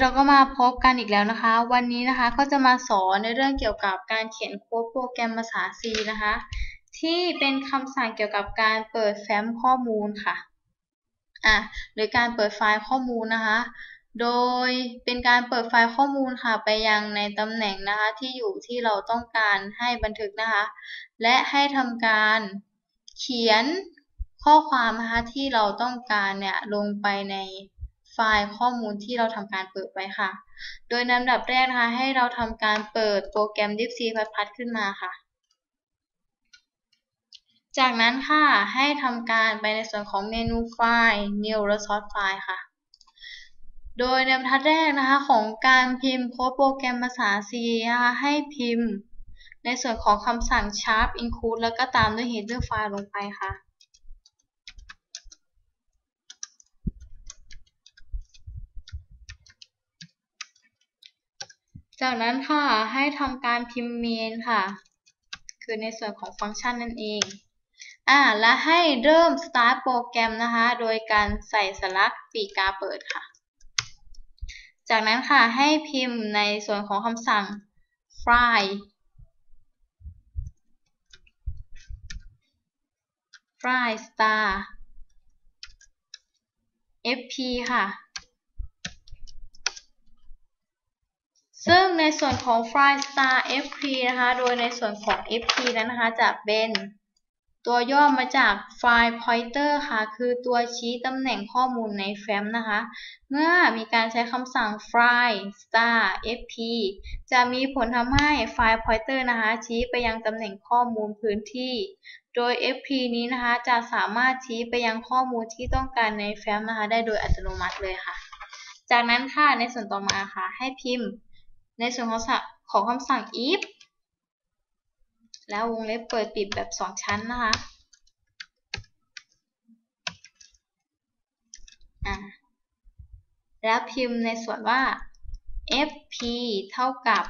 เราก็มาพบกันอีกแล้วนะคะ วันนี้นะคะก็จะมาสอนในเรื่องเกี่ยวกับการเขียนโค้ดโปรแกรมภาษา C นะคะ ที่เป็นคำสั่งเกี่ยวกับการเปิดแฟ้มข้อมูลค่ะอะหรือการเปิดไฟล์ข้อมูลนะคะ โดยเป็นการเปิดไฟล์ข้อมูลค่ะ ไปยังในตำแหน่งนะคะที่อยู่ที่เราต้องการให้บันทึกนะคะ และให้ทำการเขียนข้อความนะคะที่เราต้องการเนี่ยลงไปใน ไฟล์ข้อมูลที่เราทำการเปิดไว้ค่ะ โดยลำดับแรกนะคะ ให้เราทำการเปิดโปรแกรม DeepC พัดๆขึ้นมาค่ะ จากนั้นค่ะ ให้ทำการไปในส่วนของเมนูไฟล์ New Resource File ค่ะ โดยในบรรทัดแรกนะคะของการพิมพ์โค้ดโปรแกรมภาษา C นะคะให้พิมพ์ ในส่วนของคำสั่ง sharp include แล้วก็ตามด้วย header file ลงไปค่ะ จากนั้นค่ะให้ทำการพิมพ์ main ค่ะ คือในส่วนของฟังก์ชันนั่นเองอ่าและให้เริ่ม start โปรแกรมนะคะ โดยการใส่สลักปีกาเปิดค่ะ จากนั้นค่ะให้พิมพ์ในส่วนของคำสั่ง fly fly star fp ค่ะ ซึ่งในส่วนของ fly star fp นะคะ โดยในส่วนของ fp นั้นนะคะจะเป็นตัวย่อมาจาก file pointer ค่ะ คือตัวชี้ตำแหน่งข้อมูลในแฟ้มนะคะ เมื่อมีการใช้คำสั่ง fly star fp จะมีผลทำให้ file pointer นะคะ ชี้ไปยังตำแหน่งข้อมูลพื้นที่ โดย fp นี้นะคะจะสามารถชี้ไปยังข้อมูลที่ต้องการในแฟ้มนะคะ ได้โดยอัตโนมัติเลยค่ะ จากนั้นค่ะในส่วนต่อมาค่ะ ให้พิมพ์ ในส่วนของของคำสั่ง if แล้ววงเล็บเปิดปิดแบบ 2 ชั้นนะคะแล้วพิมพ์ในส่วนว่า fp เท่ากับ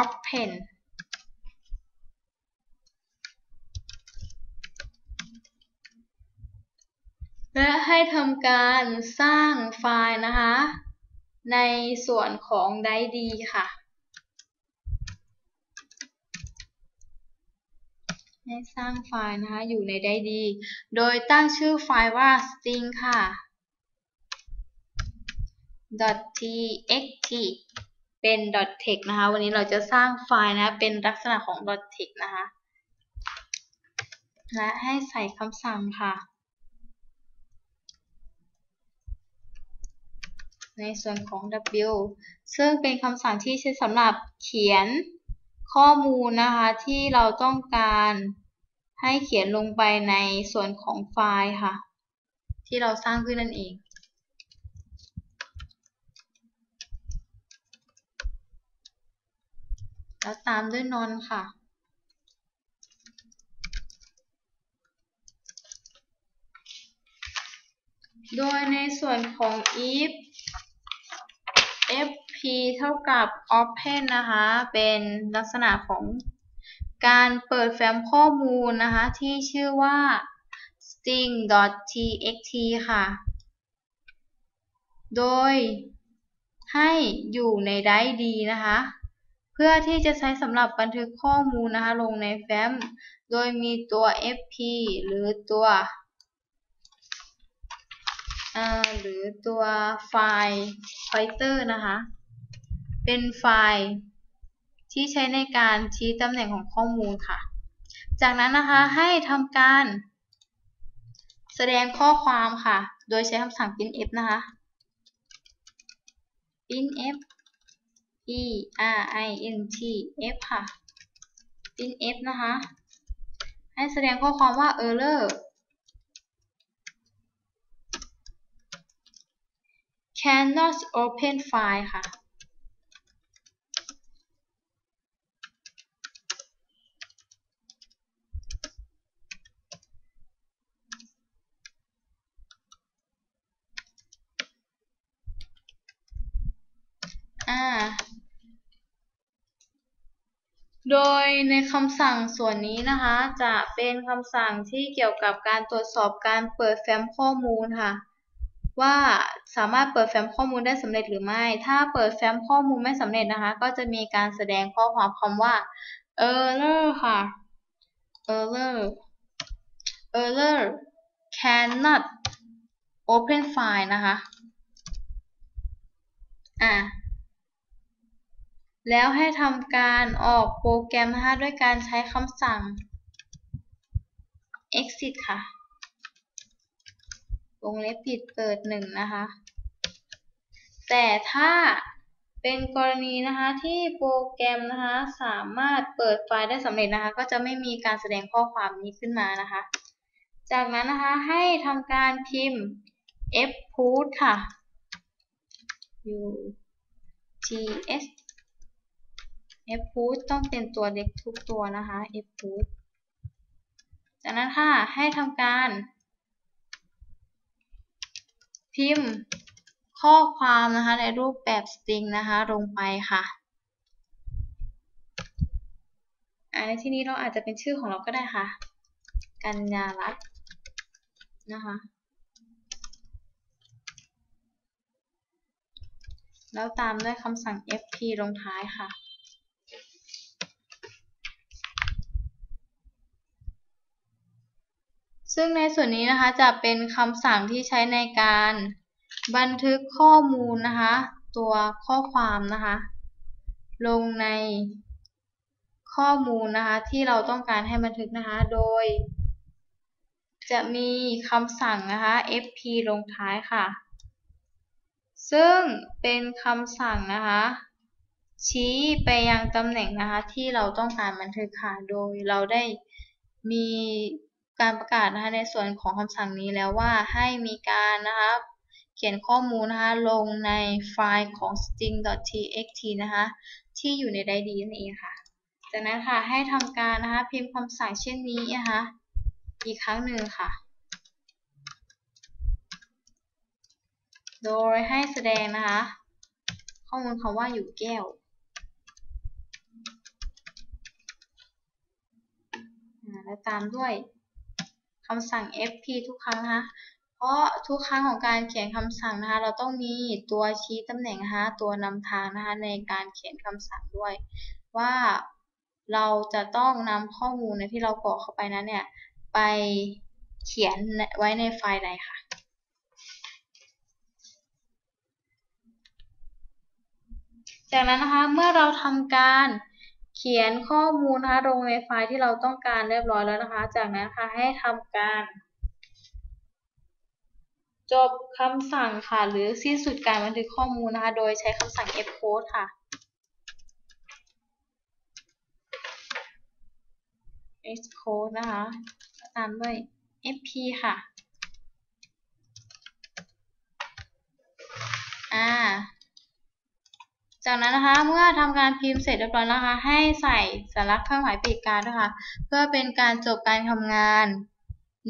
open และให้ทำการสร้างไฟล์นะคะ ในส่วนของไดดีค่ะ ให้สร้างไฟล์นะคะ อยู่ในได้ดี โดยตั้งชื่อไฟล์ว่า string ค่ะ .txt เป็น .text นะคะ วันนี้เราจะสร้างไฟล์นะ เป็นลักษณะของ .text นะคะ และให้ใส่คำสั่งค่ะ ในส่วนของ w ซึ่งเป็นคำสั่งที่ใช้สำหรับเขียนข้อมูลนะคะที่เราต้องการให้เขียนลงไปในส่วนของไฟล์ค่ะ ที่เราสร้างขึ้นนั่นเองแล้วตามด้วยนอนค่ะ โดยในส่วนของ if fp เท่ากับ open นะคะ เป็นลักษณะของการเปิดแฟ้มข้อมูลนะคะ ที่ชื่อว่า string.txt ค่ะ โดยให้อยู่ในได้ดีนะคะ เพื่อที่จะใช้สำหรับบันทึกข้อมูลนะคะ ลงในแฟ้ม โดยมีตัว fp หรือตัว หรือตัวไฟล์ pointer นะคะ เป็นไฟล์ที่ใช้ในการชี้ตำแหน่งของข้อมูลค่ะ จากนั้นนะคะให้ทำการแสดงข้อความค่ะ โดยใช้คำสั่ง printf นะคะ printf e r i n t f ค่ะ printf นะคะ ให้แสดงข้อความว่า error cannot open file ค่ะ โดยในคำสั่งส่วนนี้นะคะ จะเป็นคำสั่งที่เกี่ยวกับการตรวจสอบการเปิดแฟ้มข้อมูลค่ะ ว่าสามารถเปิดแฟ้มข้อมูลได้สำเร็จหรือไม่ ถ้าเปิดแฟ้มข้อมูลไม่สำเร็จนะคะ ก็จะมีการแสดงข้อความคำว่า error ค่ะ error error cannot open file นะคะ อะแล้วให้ทำการออกโปรแกรมนะคะด้วยการใช้คำสั่ง exit ค่ะ วงเล็บปิดเปิดหนึ่งนะคะ แต่ถ้าเป็นกรณีนะคะที่โปรแกรมนะคะสามารถเปิดไฟล์ได้สำเร็จนะคะ ก็จะไม่มีการแสดงข้อความนี้ขึ้นมานะคะ จากนั้นนะคะให้ทำการพิมพ์ fput ค่ะ u g s fput ต้องเป็นตัวเล็กทุกตัวนะคะ fput จากนั้นค่ะให้ทำการ พิมพ์ข้อความนะคะในรูปแบบสตริงนะคะลงไปค่ะในที่นี้เราอาจจะเป็นชื่อของเราก็ได้ค่ะ กัญญารัตน์นะคะ แล้วตามด้วยคำสั่ง fp ลงท้ายค่ะ ซึ่งในส่วนนี้นะคะจะเป็นคำสั่งที่ใช้ในการบันทึกข้อมูลนะคะ ตัวข้อความนะคะ ลงในข้อมูลนะคะ ที่เราต้องการให้บันทึกนะคะ โดย จะมีคำสั่งนะคะ fp ลงท้ายค่ะ ซึ่งเป็นคำสั่งนะคะ ชี้ไปยังตำแหน่งนะคะ ที่เราต้องการบันทึกค่ะ โดยเราได้มี การประกาศนะคะในส่วนของคำสั่งนี้แล้วว่าให้มีการนะคะเขียนข้อมูลนะคะลงในไฟล์ของ string.txt นะคะที่อยู่ในไดดีนั่นเองค่ะ จากนั้นค่ะให้ทำการนะคะพิมพ์คำสั่งเช่นนี้นะคะอีกครั้งหนึ่งค่ะ โดยให้แสดงนะคะข้อมูลคำว่าอยู่แก้วแล้วตามด้วยำสั่ง fp ทุกครั้งนะคะเพราะทุกครั้งของการเขียนคำสั่งนะคะ เราต้องมีตัวชี้ตำแหน่งนะคะตัวนำทางนะคะในการเขียนคำสั่งด้วย ว่าเราจะต้องนำข้อมูลในที่เรากรอกเข้าไปนั้นเนี่ย ไปเขียนไว้ในไฟล์ใดค่ะจากนั้นนะคะเมื่อเราทำการ ขียนข้อมูลนะคะลงในไฟล์ที่เราต้องการเรียบร้อยแล้วนะคะ จากนั้นค่ะให้ทำการ จบคำสั่งค่ะ หรือสิ้นสุดการบันทึกข้อมูลนะคะ โดยใช้คำสั่ง fcode ค่ะ xcode นะคะตามด้วย fp ค่ะ อ่า จากนั้นนะคะเมื่อทำการพิมพ์เสร็จเรียบร้อยนะคะ ให้ใส่สัญลักษณ์เครื่องหมายปีกการด้วยค่ะ เพื่อเป็นการจบการทำงาน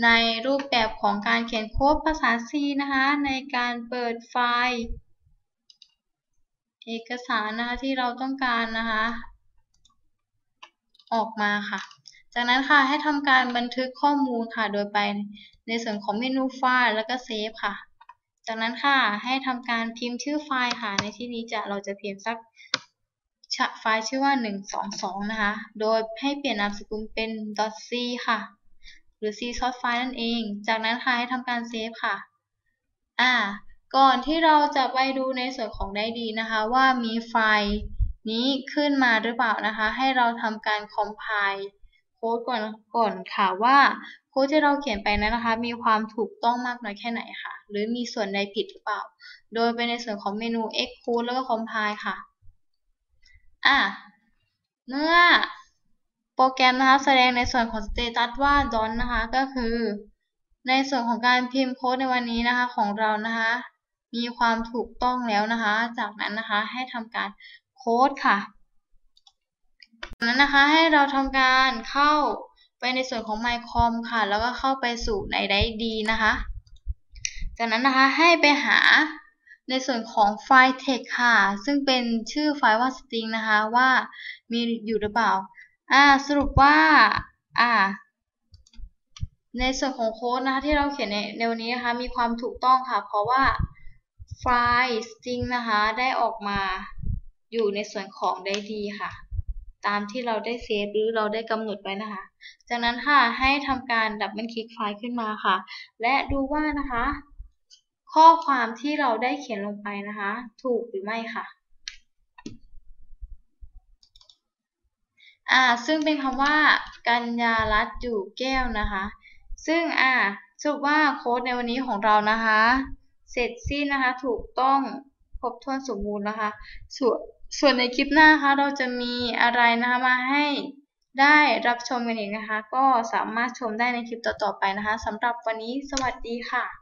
ในรูปแบบของการเขียนโค้ดภาษา C นะคะ ในการเปิดไฟล์ เอกสารนะคะที่เราต้องการนะคะ ออกมาค่ะ จากนั้นค่ะให้ทำการบันทึกข้อมูลค่ะ โดยไปในส่วนของเมนูไฟล์แล้วก็เซฟค่ะ จากนั้นค่ะให้ทำการพิมพ์ชื่อไฟล์ค่ะ ในที่นี้จะเราจะพิมพ์สักไฟล์ชื่อว่า 122 นะคะ โดยให้เปลี่ยนนามสกุลเป็น .c ค่ะ หรือ C source file นั่นเอง จากนั้นค่ะให้ทำการเซฟค่ะ อ่า ก่อนที่เราจะไปดูในส่วนของได้ดีนะคะ ว่ามีไฟล์นี้ขึ้นมาหรือเปล่านะคะ ให้เราทำการ compile ค้ดก่อนก่อนค่ะว่าโค้ดที่เราเขียนไปนั้นนะคะ มีความถูกต้องมากน้อยแค่ไหนค่ะ หรือมีส่วนใดผิดหรือเปล่า โดยไปในส่วนของเมนู xcode แล้วก็ compile ค่ะอ่าเมื่อโปรแกรมนะคะแสดงในส่วนของสเตตัสว่า done นะคะ ก็คือ ในส่วนของการพิมพ์โค้ดในวันนี้นะคะของเรานะคะ มีความถูกต้องแล้วนะคะ จากนั้นนะคะให้ทำการโค้ดค่ะ จากนั้นนะคะให้เราทำการเข้าไปในส่วนของ mycom ค่ะ แล้วก็เข้าไปสู่ในได้ดีนะคะ จากนั้นนะคะให้ไปหาในส่วนของไฟล์ text ค่ะ ซึ่งเป็นชื่อไฟล์ว่า string นะคะว่ามีอยู่หรือเปล่า อ่าสรุปว่า อ่า ในส่วนของโค้ดนะคะที่เราเขียนในในวันนี้นะคะมีความถูกต้องค่ะ เพราะว่าไฟล์ string นะคะได้ออกมาอยู่ในส่วนของได้ดีค่ะ ตามที่เราได้เซฟหรือเราได้กำหนดไว้นะคะ จากนั้นค่ะให้ทำการดับเบิลคลิกไฟล์ขึ้นมาค่ะ และดูว่านะคะ ข้อความที่เราได้เขียนลงไปนะคะ ถูกหรือไม่ค่ะอ่าซึ่งเป็นคำว่า กัญญารัตน์อยู่แก้วนะคะ ซึ่งอ่าสรุปว่าโค้ดในวันนี้ของเรานะคะ เสร็จสิ้นนะคะ ถูกต้องครบถ้วนสมบูรณ์นะคะส่วน ส่วนในคลิปหน้าคะเราจะมีอะไรนะคะมาให้ได้รับชมกันอีกนะคะ ก็สามารถชมได้ในคลิปต่อๆไปนะคะสำหรับวันนี้สวัสดีค่ะ